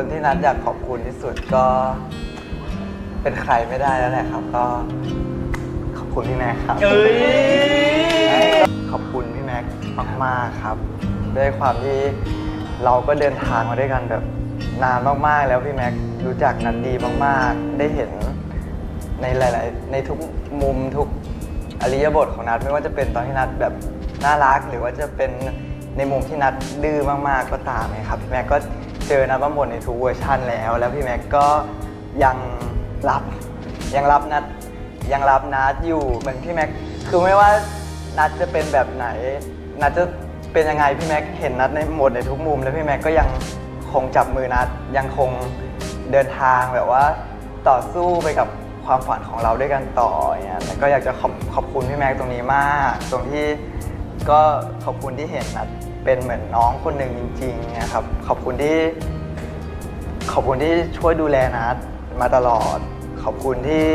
คนที่นัดอยากขอบคุณที่สุดก็ เป็นใครไม่ได้แล้วแหละครับ ก็ ขอบคุณพี่แม็กครับ เอ้ย ขอบคุณพี่แม็กมากๆครับ ด้วยความที่เราก็เดินทางมาด้วยกันแบบนานมากๆ แล้วพี่แม็กรู้จักนัดดีมากๆ ได้เห็นในหลาย ๆ ในทุกมุมทุกอริยบทของนัดไม่ว่าจะเป็นตอนที่นัดแบบน่ารัก หรือว่าจะเป็นในมุมที่นัดดื้อมากๆก็ตามนะครับพี่แม็กก็ เจอนัดมาหมดในทุกเวอร์ชันแล้ว แล้วพี่แม็กก็ยังรับยังรับนัดยังรับนัดอยู่เหมือนพี่แม็กคือไม่ว่านัดจะเป็นแบบไหน นัดจะเป็นยังไงพี่แม็กเห็นนัดในหมดในทุกมุม แล้วพี่แม็กก็ยังคงจับมือนัดยังคงเดินทางแบบว่าต่อสู้ไปกับความฝันของเราด้วยกันต่อเงี้ยแล้วก็อยากจะขอบขอบคุณพี่แม็กตรงนี้มาก ตรงที่ก็ขอบคุณที่เห็นนัด เป็นเหมือนน้องคนหนึ่งจริงๆนะครับขอบคุณที่ขอบคุณที่ช่วยดูแลนัดมาตลอด ขอบคุณที่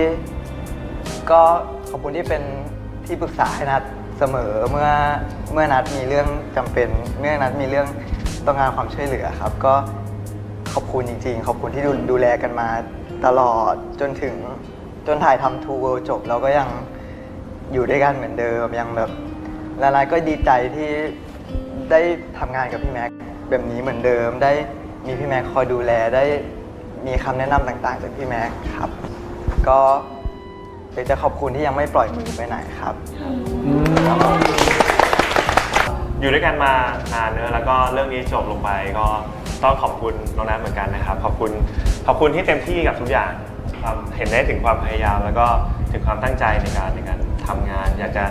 ก็ขอบคุณที่เป็นที่ปรึกษาให้นัดเสมอเมื่อเมื่อนัดมีเรื่องจำเป็น เมื่อนัดมีเรื่องต้องการความช่วยเหลือครับ ก็ขอบคุณจริง ๆ ขอบคุณที่ดูดูแลกันมาตลอดจนถึงจนถ่ายทำทูเวิลจบเราก็ยังอยู่ด้วยกันเหมือนเดิมยังแบบละนัดก็ดีใจที่ ได้ทำงานกับพี่แม็กแบบนี้เหมือนเดิม ได้มีพี่แม็กคอยดูแลได้มีคำแนะนำต่างๆ จากพี่แม็กครับ ก็อยากจะขอบคุณที่ยังไม่ปล่อยมือไปไหนครับ อยู่ด้วยกันมานานเนอะแล้วก็เรื่องนี้จบลงไปก็ต้องขอบคุณน้องนัทเหมือนกันนะครับ ขอบคุณขอบคุณที่เต็มที่กับทุกอย่างความเห็นได้ถึงความพยายาม แล้วก็ถึงความตั้งใจในการในการทำงาน อยากจะ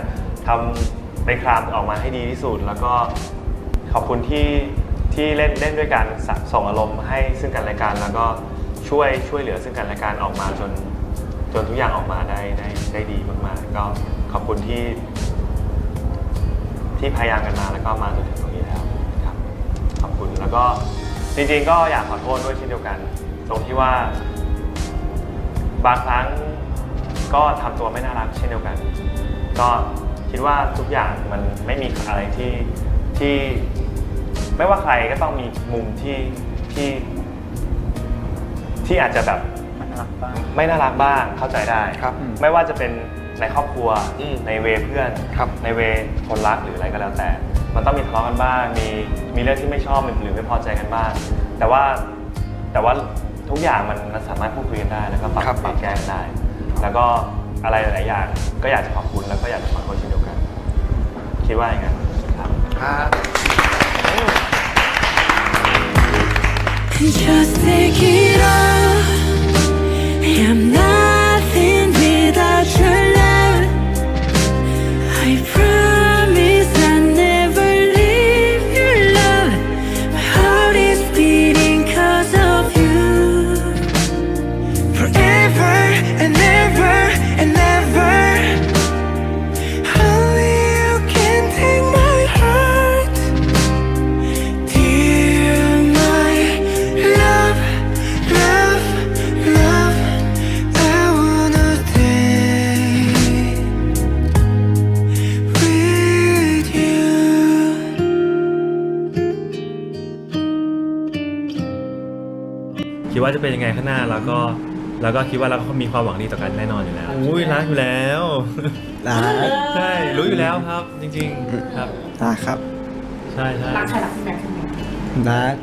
ทำในครามออกมาให้ดีที่สุด แล้วก็ ขอบคุณที่ที่เล่นเล่นด้วยกันสส่งอารมณ์ให้ซึ่งกันและกันแล้วก็ช่วยช่วยเหลือซึ่งกันและกันออกมาจนจนทุกอย่างออกมาได้ได้ได้ดีมากๆ ก็ขอบคุณที่ที่พยายามกันมาแล้วก็มาจนถึงตรงนี้แล้วครับ ขอบคุณแล้วก็จริงๆ ก็อยากขอโทษด้วยเช่นเดียวกัน ตรงที่ว่า บางครั้งก็ทำตัวไม่น่ารักเช่นเดียวกัน ก็คิดว่าทุกอย่างมันไม่มีอะไรที่ ที่ไม่ว่าใครก็ต้องมีมุมที่ที่ที่อาจจะแบบไม่น่ารักบ้างเข้าใจได้ครับไม่ว่าจะเป็นในครอบครัวอืมในเวเพื่อนครับ ในเวคนรักหรืออะไรก็แล้วแต่ มันต้องมีทะเลาะกันบ้าง มีมีเรื่องที่ไม่ชอบหรือไม่พอใจกันบ้าง แต่ว่าแต่ว่าทุกอย่างมันมันสามารถพูดคุยกันได้แล้วก็ปรับครับเปลี่ยนแก้กันได้ แล้วก็อะไรหลายๆอย่างก็อยากจะขอบคุณแล้วก็อยากจะขอโทษเช่นเดียวกัน คิดว่าอย่างนั้น ครับ Just take it ดว่าจะเป็นยังไงข้างหน้าแล้วก็แล้วก็คิดว่าเราก็มีความหวังดีต่อกันแน่นอนอยู่แล้วอุ้ยรักอยู่แล้วรักใช่รู้อยู่แล้วครับ จริง ๆ ครับรักครับ ใช่ใช่รักใครรักพี่แม็กซ์ใช่ไหมรัก